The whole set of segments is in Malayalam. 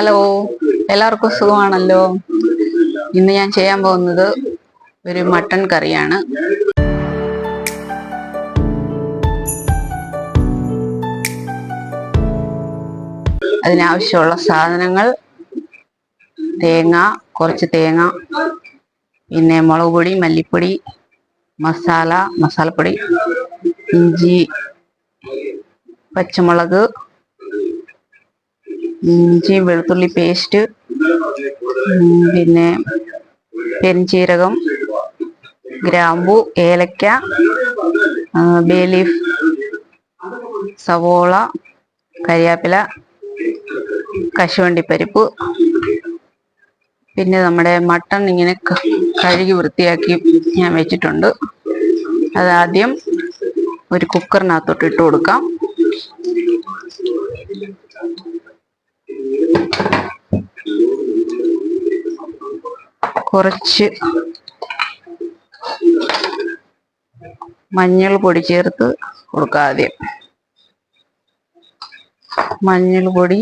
ഹലോ. എല്ലാവർക്കും സുഖമാണല്ലോ? ഇന്ന് ഞാൻ ചെയ്യാൻ പോകുന്നത് ഒരു മട്ടൺ കറിയാണ്. അതിനാവശ്യമുള്ള സാധനങ്ങൾ തേങ്ങ കുറച്ച് തേങ്ങ പിന്നെ മുളക് പൊടി മല്ലിപ്പൊടി മസാല മസാലപ്പൊടി ഇഞ്ചി പച്ചമുളക് ഇഞ്ചി വെളുത്തുള്ളി പേസ്റ്റ് പിന്നെ പെരിഞ്ചീരകം ഗ്രാമ്പു ഏലക്ക ബേലീഫ് സവോള കരിയാപ്പില കശുവണ്ടിപ്പരിപ്പ് പിന്നെ നമ്മുടെ മട്ടൺ ഇങ്ങനെ കഴുകി വൃത്തിയാക്കി ഞാൻ വെച്ചിട്ടുണ്ട്. അതാദ്യം ഒരു കുക്കറിനകത്തോട്ട് ഇട്ട് കൊടുക്കാം. കുറച്ച് മഞ്ഞൾ പൊടി ചേർത്ത് കൊടുക്കുക ആദ്യം. മഞ്ഞൾ പൊടി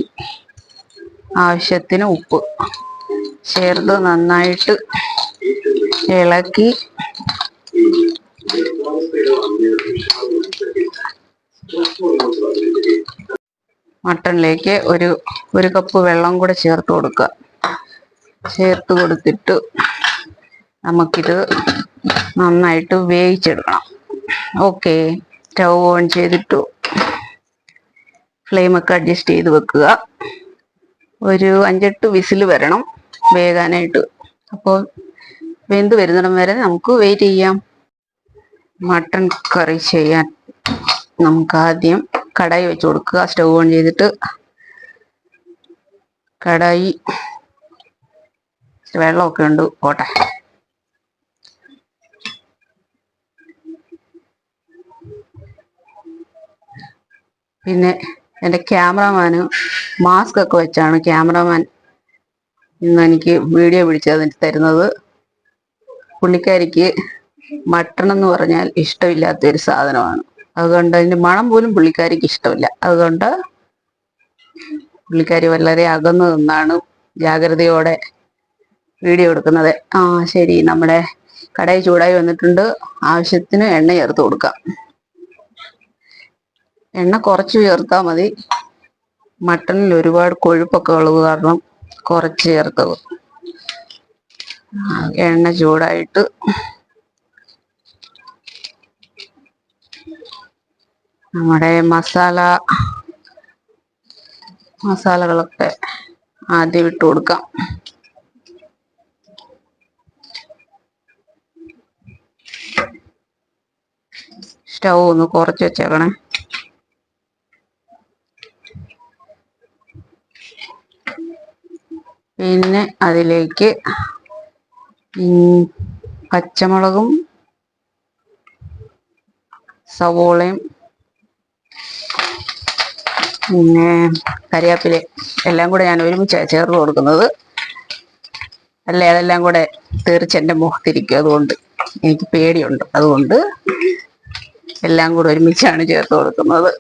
ആവശ്യത്തിന് ഉപ്പ് ചേർത്ത് നന്നായിട്ട് ഇളക്കി മട്ടണിലേക്ക് ഒരു ഒരു കപ്പ് വെള്ളം കൂടെ ചേർത്ത് കൊടുക്കുക. ചേർത്ത് കൊടുത്തിട്ട് നമുക്കിത് നന്നായിട്ട് വേവിച്ചെടുക്കണം. ഓക്കെ സ്റ്റൗ ഓൺ ചെയ്തിട്ടു ഫ്ലെയിമൊക്കെ അഡ്ജസ്റ്റ് ചെയ്ത് വെക്കുക. ഒരു അഞ്ചെട്ട് വിസിൽ വരണം വേകാനായിട്ട്. അപ്പോൾ വെന്ത് വരുന്നിടം വരെ നമുക്ക് വെയിറ്റ് ചെയ്യാം. മട്ടൺ കറി ചെയ്യാൻ. നമുക്ക് ആദ്യം കടായി വെച്ച് കൊടുക്കുക. സ്റ്റൗ ഓൺ ചെയ്തിട്ട് കടായി വെള്ളമൊക്കെ ഉണ്ട്. പോട്ടെ. പിന്നെ എന്റെ ക്യാമറമാന് മാസ്ക് ഒക്കെ വെച്ചാണ് ക്യാമറമാൻ ഇന്ന് എനിക്ക് വീഡിയോ പിടിച്ചത് തരുന്നത്. പുള്ളിക്കാരിക്ക് മട്ടൺ എന്ന് പറഞ്ഞാൽ ഇഷ്ടമില്ലാത്തൊരു സാധനമാണ്. അതുകൊണ്ട് അതിന്റെ മണം പോലും പുള്ളിക്കാരിക്ക് ഇഷ്ടമില്ല. അതുകൊണ്ട് പുള്ളിക്കാരി വളരെ അകന്നു നിന്നാണ് ജാഗ്രതയോടെ വീഡിയോ എടുക്കുന്നത്. ആ ശരി. നമ്മുടെ കടയിൽ ചൂടായി വന്നിട്ടുണ്ട്. ആവശ്യത്തിന് എണ്ണ ചേർത്ത് കൊടുക്കാം. എണ്ണ കുറച്ച് ചേർത്താൽ മതി. മട്ടണിൽ ഒരുപാട് കൊഴുപ്പൊക്കെ ഉള്ളത് കാരണം കുറച്ച് ചേർത്തത്. എണ്ണ ചൂടായിട്ട് നമ്മുടെ മസാല മസാലകളൊക്കെ ആദ്യം ഇട്ട് കൊടുക്കാം. സ്റ്റൗ ഒന്ന് കുറച്ച് വെച്ചേക്കണേ. പിന്നെ അതിലേക്ക് പച്ചമുളകും സവോളയും പിന്നെ കരിയാപ്പില എല്ലാം കൂടെ ഞാൻ ഒരുമിച്ച് ചേർത്ത് കൊടുക്കുന്നത്. അല്ലേ? അതെല്ലാം കൂടെ തീർച്ച എന്റെ മുഖത്തിരിക്കും അതുകൊണ്ട്. എനിക്ക് പേടിയുണ്ട്. അതുകൊണ്ട് എല്ലാം കൂടെ ഒരുമിച്ചാണ് ചേർത്ത് കൊടുക്കുന്നത്.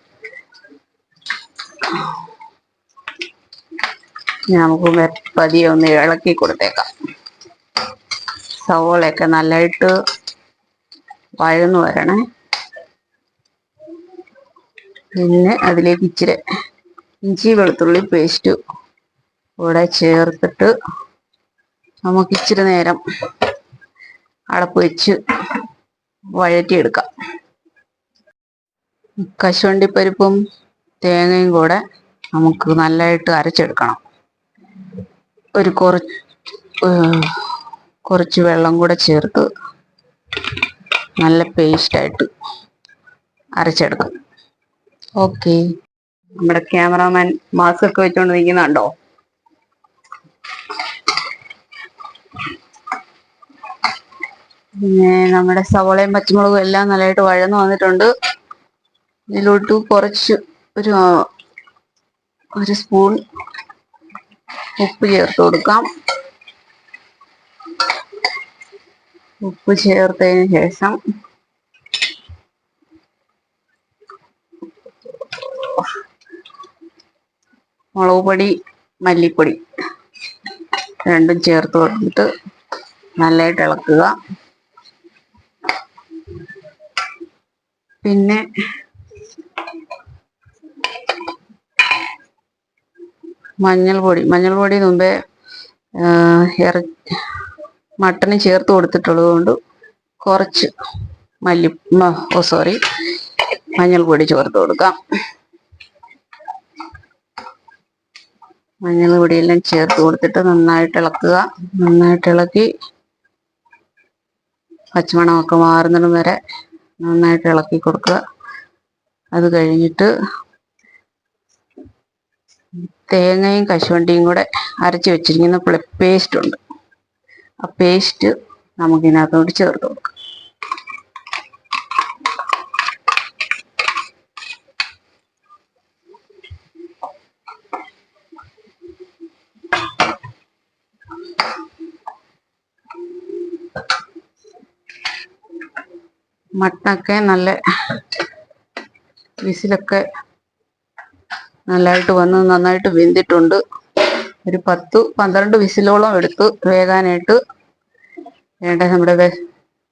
നമുക്ക് പതിയെ ഒന്ന് ഇളക്കി കൊടുത്തേക്കാം. സവോളയൊക്കെ നല്ലതായിട്ട് വഴന്നു വരണേ. പിന്നെ അതിലേക്ക് ഇച്ചിരി ഇഞ്ചി വെളുത്തുള്ളി പേസ്റ്റ് കൂടെ ചേർത്തിട്ട് നമുക്ക് ഇച്ചിരി നേരം അടപ്പ് വെച്ച് വഴറ്റിയെടുക്കാം. കശുവണ്ടിപ്പരിപ്പും തേങ്ങയും കൂടെ നമുക്ക് നല്ലതായിട്ട് അരച്ചെടുക്കണം. ഒരു കുറച്ച് കുറച്ച് വെള്ളം കൂടെ ചേർത്ത് നല്ല പേസ്റ്റായിട്ട് അരച്ചെടുക്കും. നമ്മുടെ ക്യാമറാമാൻ മാസ്ക് ഒക്കെ വെച്ചോണ്ട് നിൽക്കുന്നുണ്ടോ പിന്നെ നമ്മുടെ സവോളയും പച്ചമുളകും എല്ലാം നല്ലതായിട്ട് വഴന്നു വന്നിട്ടുണ്ട്. ഇതിലോട്ട് കുറച്ച് ഒരു ഒരു സ്പൂൺ ഉപ്പ് ചേർത്ത് കൊടുക്കാം. ഉപ്പ് ചേർത്തതിന് ശേഷം മുളക് പൊടി മല്ലിപ്പൊടി രണ്ടും ചേർത്ത് കൊടുത്തിട്ട് നല്ലതായിട്ട് ഇളക്കുക. പിന്നെ മഞ്ഞൾപ്പൊടി മഞ്ഞൾപ്പൊടി മുമ്പേ ഇറ മട്ടന് ചേർത്ത് കൊടുത്തിട്ടുള്ളത് കൊണ്ട് കുറച്ച് മല്ലി ഓ സോറി മഞ്ഞൾപ്പൊടി ചേർത്ത് കൊടുക്കാം. മഞ്ഞൾ പൊടിയെല്ലാം ചേർത്ത് കൊടുത്തിട്ട് നന്നായിട്ട് ഇളക്കുക. നന്നായിട്ട് ഇളക്കി പച്ചമണമൊക്കെ മാറുന്നിടം വരെ നന്നായിട്ട് ഇളക്കി കൊടുക്കുക. അത് കഴിഞ്ഞിട്ട് തേങ്ങയും കശുവണ്ടിയും കൂടെ അരച്ച് വെച്ചിരിക്കുന്ന പേസ്റ്റ് ഉണ്ട്. ആ പേസ്റ്റ് നമുക്കിതിനകത്തോട്ട് ചേർത്ത് കൊടുക്കാം. മട്ടനൊക്കെ നല്ല വിസിലൊക്കെ നല്ലതായിട്ട് വന്ന് നന്നായിട്ട് വെന്തിട്ടുണ്ട്. ഒരു പത്ത് പന്ത്രണ്ട് വിസിലോളം എടുത്ത് വേകാനായിട്ട് വേണ്ട നമ്മുടെ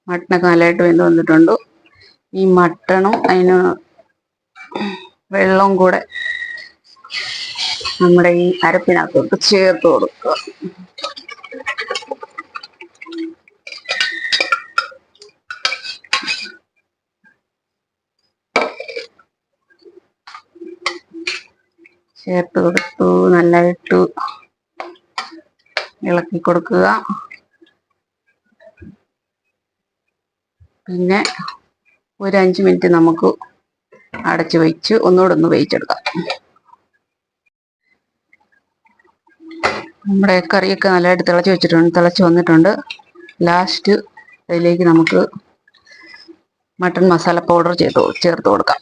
മട്ടനൊക്കെ നല്ലതായിട്ട് വെന്ത് വന്നിട്ടുണ്ട്. ഈ മട്ടണും അതിന് വെള്ളവും കൂടെ നമ്മുടെ ഈ അരപ്പിനകത്തോട്ട് ചേർത്ത് കൊടുക്കുക. ചേർത്ത് കൊടുത്തു. നല്ലതായിട്ട് ഇളക്കി കൊടുക്കുക. പിന്നെ ഒരു അഞ്ച് മിനിറ്റ് നമുക്ക് അടച്ച് വെച്ച് ഒന്നുകൂടെ ഒന്ന് വേവിച്ചെടുക്കാം. നമ്മുടെ കറിയൊക്കെ നല്ലതായിട്ട് തിളച്ച് വെച്ചിട്ടുണ്ട്. തിളച്ച് വന്നിട്ടുണ്ട്. ലാസ്റ്റ് അതിലേക്ക് നമുക്ക് മട്ടൺ മസാല പൗഡർ ചേർത്ത് ചേർത്ത് കൊടുക്കാം.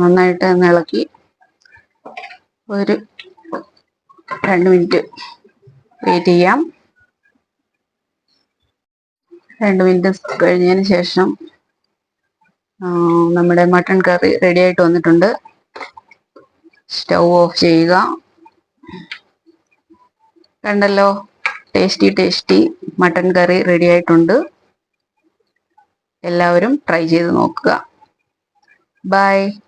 നന്നായിട്ട് ഇളക്കി. ഒരു രണ്ട് മിനിറ്റ് വെയിറ്റ് ചെയ്യാം. രണ്ട് മിനിറ്റ് കഴിഞ്ഞതിന് ശേഷം നമ്മുടെ മട്ടൺ കറി റെഡി ആയിട്ട് വന്നിട്ടുണ്ട്. സ്റ്റൗ ഓഫ് ചെയ്യുക. കണ്ടല്ലോ? Tasty tasty mutton curry ready ആയിട്ടുണ്ട്. എല്ലാവരും ട്രൈ ചെയ്ത് നോക്കുക. Bye.